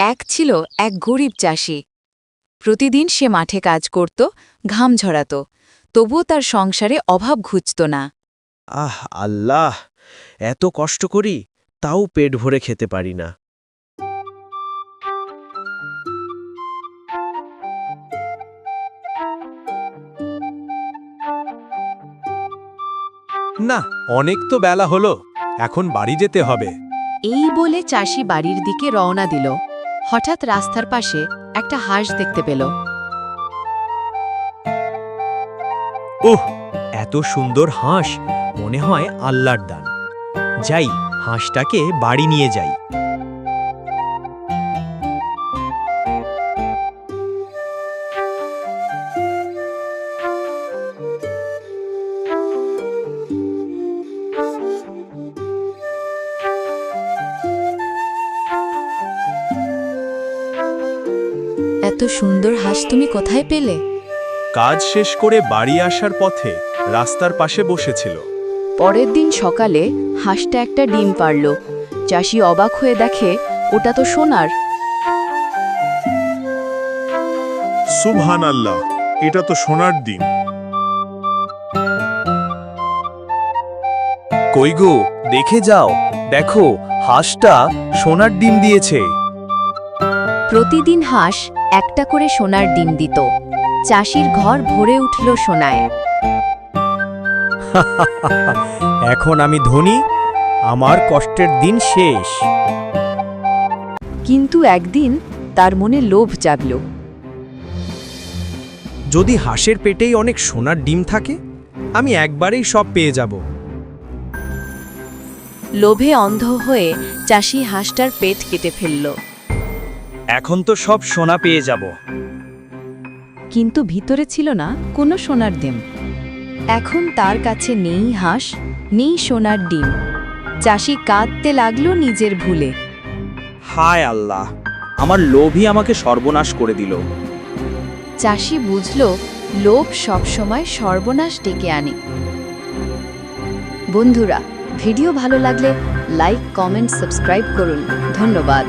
এক ছিল এক গরিব চাষি। প্রতিদিন সে মাঠে কাজ করত ঘাম ঝরাত তবুও তার সংসারে অভাব ঘুচত না। আহ আল্লাহ এত কষ্ট করি তাও পেট ভরে খেতে পারি না। না অনেক তো বেলা হলো এখন বাড়ি যেতে হবে। এই বলে চাষি বাড়ির দিকে রওনা দিল। হঠাৎ রাস্তার পাশে একটা হাঁস দেখতে পেল। ওহ, এত সুন্দর হাঁস! মনে হয় আল্লাহর দান। যাই, হাঁসটাকে বাড়ি নিয়ে যাই। এত সুন্দর হাঁস তুমি কোথায় পেলে? কাজ শেষ করে বাড়ি আসার পথে রাস্তার পাশে বসেছিল। পরের দিন সকালে হাঁসটা একটা ডিম পারল। চাষি অবাক হয়ে দেখে ওটা তো সোনার। সুবহান আল্লাহ এটা তো সোনার দিন কই গো দেখে যাও। দেখো হাঁসটা সোনার ডিম দিয়েছে। প্রতিদিন হাঁস একটা করে সোনার ডিম দিত। চাষির ঘর ভরে উঠল সোনায়। এখন আমি ধনী আমার কষ্টের দিন শেষ। কিন্তু একদিন তার মনে লোভ জাগল। যদি হাঁসের পেটেই অনেক সোনার ডিম থাকে আমি একবারেই সব পেয়ে যাব। লোভে অন্ধ হয়ে চাষি হাঁসটার পেট কেটে ফেলল। এখন তো সব সোনা পেয়ে যাব। কিন্তু ভিতরে ছিল না কোনো সোনার ডিম। এখন তার কাছে নেই হাঁস নেই সোনার ডিম। চাষি কাঁদতে লাগল নিজের ভুলে। হায় আল্লাহ আমার লোভই আমাকে সর্বনাশ করে দিল। চাষি বুঝল লোভ সবসময় সর্বনাশ ডেকে আনে। বন্ধুরা ভিডিও ভালো লাগলে লাইক কমেন্ট সাবস্ক্রাইব করুন। ধন্যবাদ।